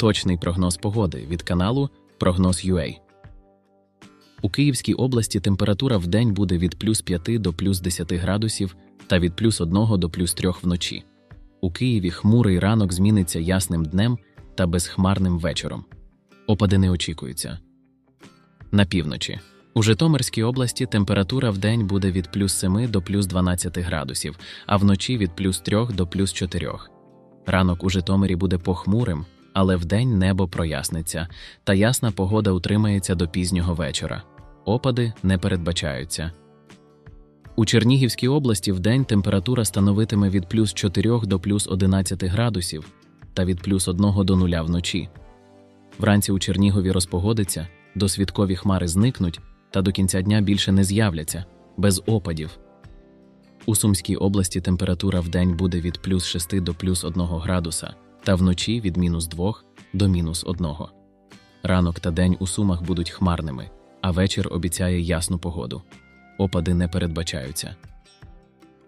Точний прогноз погоди від каналу Прогноз.UA. У Київській області температура в день буде від плюс 5 до плюс 10 градусів та від плюс 1 до плюс 3 вночі. У Києві хмурий ранок зміниться ясним днем та безхмарним вечором. Опади не очікуються. На півночі. У Житомирській області температура в день буде від плюс 7 до плюс 12 градусів, а вночі від плюс 3 до плюс 4. Ранок у Житомирі буде похмурим, але вдень небо проясниться, та ясна погода утримається до пізнього вечора. Опади не передбачаються. У Чернігівській області вдень температура становитиме від плюс 4 до плюс 11 градусів та від плюс 1 до 0 вночі. Вранці у Чернігові розпогодиться, досвідкові хмари зникнуть та до кінця дня більше не з'являться, без опадів. У Сумській області температура вдень буде від плюс 6 до плюс 1 градуса, та вночі від мінус 2 до мінус 1. Ранок та день у Сумах будуть хмарними, а вечір обіцяє ясну погоду. Опади не передбачаються.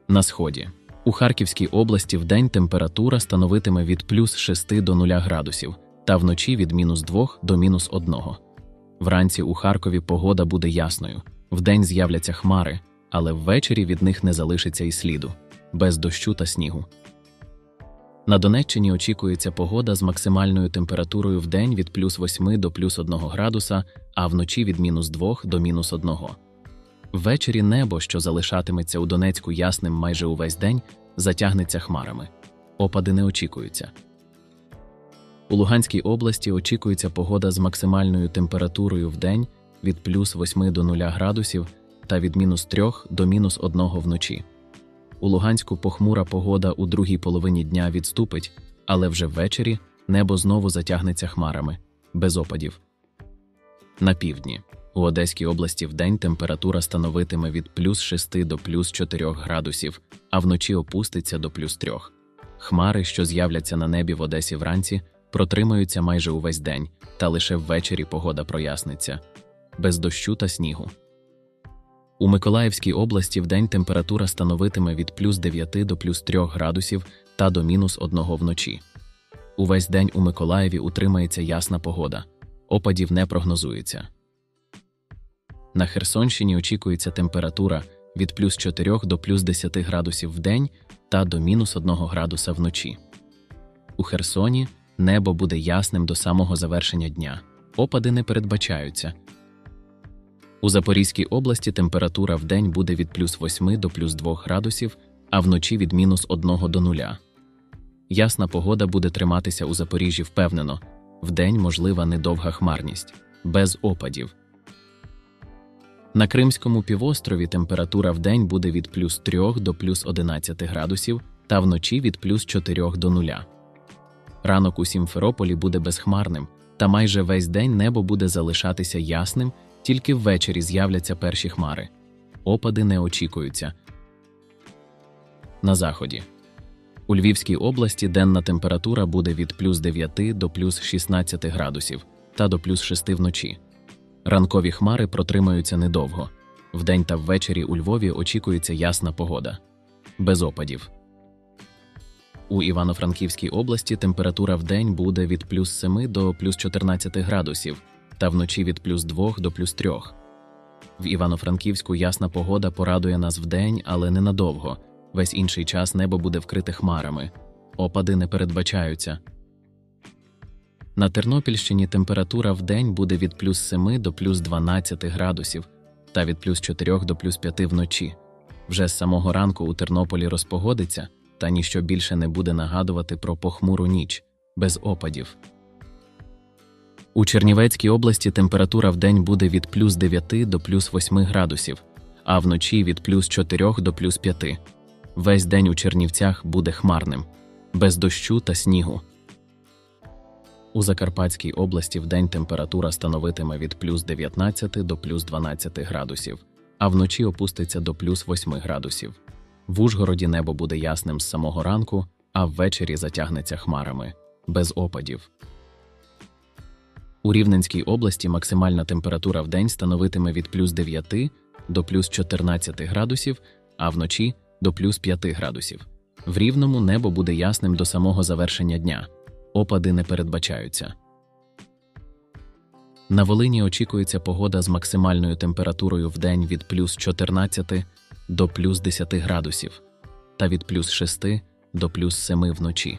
На сході. У Харківській області вдень температура становитиме від плюс 6 до 0 градусів, та вночі від мінус 2 до мінус 1. Вранці у Харкові погода буде ясною, вдень з'являться хмари, але ввечері від них не залишиться і сліду, без дощу та снігу. На Донеччині очікується погода з максимальною температурою в день від плюс 8 до плюс 1 градуса, а вночі від мінус 2 до мінус 1. Ввечері небо, що залишатиметься у Донецьку ясним майже увесь день, затягнеться хмарами. Опади не очікуються. У Луганській області очікується погода з максимальною температурою в день від плюс 8 до 0 градусів та від мінус 3 до мінус 1 вночі. У Луганську похмура погода у другій половині дня відступить, але вже ввечері небо знову затягнеться хмарами, без опадів. На півдні. У Одеській області вдень температура становитиме від плюс 6 до плюс 4 градусів, а вночі опуститься до плюс 3. Хмари, що з'являться на небі в Одесі вранці, протримаються майже увесь день, та лише ввечері погода проясниться, без дощу та снігу. У Миколаївській області вдень температура становитиме від плюс 9 до плюс 3 градусів та до мінус 1 вночі. Увесь день у Миколаєві утримається ясна погода, опадів не прогнозується. На Херсонщині очікується температура від плюс 4 до плюс 10 градусів в день та до мінус 1 градуса вночі. У Херсоні небо буде ясним до самого завершення дня, опади не передбачаються. У Запорізькій області температура в день буде від плюс 8 до плюс 2 градусів, а вночі від мінус 1 до 0. Ясна погода буде триматися у Запоріжжі впевнено, вдень можлива недовга хмарність, без опадів. На Кримському півострові температура в день буде від плюс 3 до плюс 11 градусів та вночі від плюс 4 до 0. Ранок у Сімферополі буде безхмарним, та майже весь день небо буде залишатися ясним, тільки ввечері з'являться перші хмари. Опади не очікуються. На заході. У Львівській області денна температура буде від плюс 9 до плюс 16 градусів та до плюс 6 вночі. Ранкові хмари протримаються недовго. Вдень та ввечері у Львові очікується ясна погода. Без опадів. У Івано-Франківській області температура в день буде від плюс 7 до плюс 14 градусів та вночі від плюс 2 до плюс 3. В Івано-Франківську ясна погода порадує нас вдень, але ненадовго. Весь інший час небо буде вкрите хмарами. Опади не передбачаються. На Тернопільщині температура в день буде від плюс 7 до плюс 12 градусів та від плюс 4 до плюс 5 вночі. Вже з самого ранку у Тернополі розпогодиться, та ніщо більше не буде нагадувати про похмуру ніч без опадів. У Чернівецькій області температура в день буде від плюс 9 до плюс 8 градусів, а вночі від плюс 4 до плюс 5. Весь день у Чернівцях буде хмарним, без дощу та снігу. У Закарпатській області вдень температура становитиме від плюс 19 до плюс 12 градусів, а вночі опуститься до плюс 8 градусів. В Ужгороді небо буде ясним з самого ранку, а ввечері затягнеться хмарами, без опадів. У Рівненській області максимальна температура в день становитиме від плюс 9 до плюс 14 градусів, а вночі до плюс 5 градусів. В Рівному небо буде ясним до самого завершення дня, Опади не передбачаються. На Волині очікується погода з максимальною температурою в день від плюс 14 до плюс 10 градусів та від плюс 6 до плюс 7 вночі.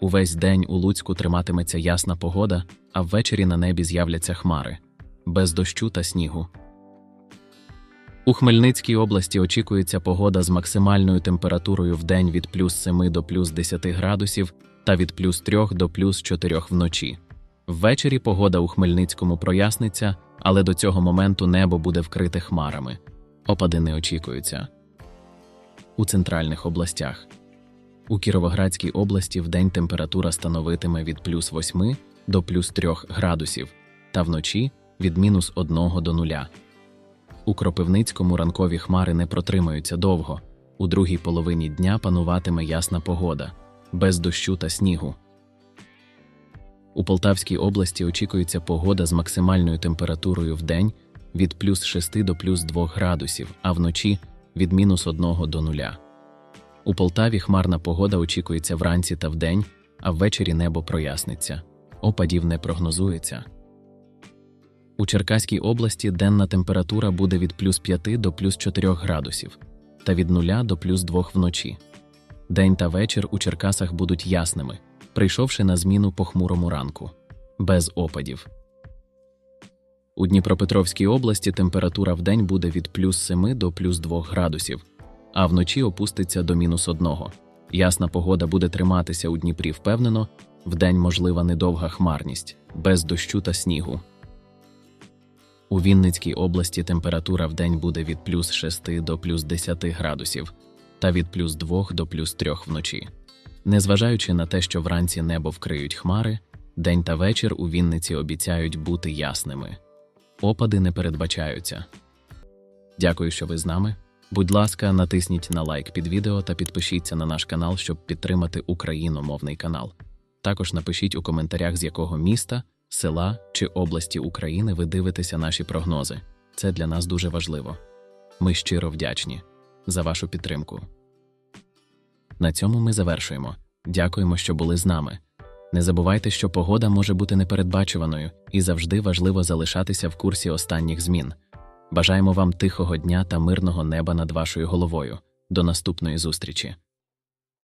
Увесь день у Луцьку триматиметься ясна погода, а ввечері на небі з'являться хмари без дощу та снігу. У Хмельницькій області очікується погода з максимальною температурою в день від плюс 7 до плюс 10 градусів та від плюс 3 до плюс 4 вночі. Ввечері погода у Хмельницькому проясниться, але до цього моменту небо буде вкрите хмарами. Опади не очікуються. У центральних областях. У Кіровоградській області вдень температура становитиме від плюс 8 до плюс 3 градусів, та вночі від мінус 1 до 0. У Кропивницькому ранкові хмари не протримаються довго. У другій половині дня пануватиме ясна погода, без дощу та снігу. У Полтавській області очікується погода з максимальною температурою в день від плюс 6 до плюс 2 градусів, а вночі від мінус 1 до 0. У Полтаві хмарна погода очікується вранці та вдень, а ввечері небо проясниться. Опадів не прогнозується. У Черкаській області денна температура буде від плюс 5 до плюс 4 градусів та від 0 до плюс 2 вночі. День та вечір у Черкасах будуть ясними, прийшовши на зміну похмурому ранку, без опадів. У Дніпропетровській області температура в день буде від плюс 7 до плюс 2 градусів, а вночі опуститься до мінус 1. Ясна погода буде триматися у Дніпрі впевнено, вдень можлива недовга хмарність, без дощу та снігу. У Вінницькій області температура в день буде від плюс 6 до плюс 10 градусів та від плюс 2 до плюс 3 вночі. Незважаючи на те, що вранці небо вкриють хмари, день та вечір у Вінниці обіцяють бути ясними. Опади не передбачаються. Дякую, що ви з нами. Будь ласка, натисніть на лайк під відео та підпишіться на наш канал, щоб підтримати україномовний канал. Також напишіть у коментарях, з якого міста, села чи області України ви дивитеся наші прогнози. Це для нас дуже важливо. Ми щиро вдячні за вашу підтримку. На цьому ми завершуємо. Дякуємо, що були з нами. Не забувайте, що погода може бути непередбачуваною і завжди важливо залишатися в курсі останніх змін. Бажаємо вам тихого дня та мирного неба над вашою головою. До наступної зустрічі!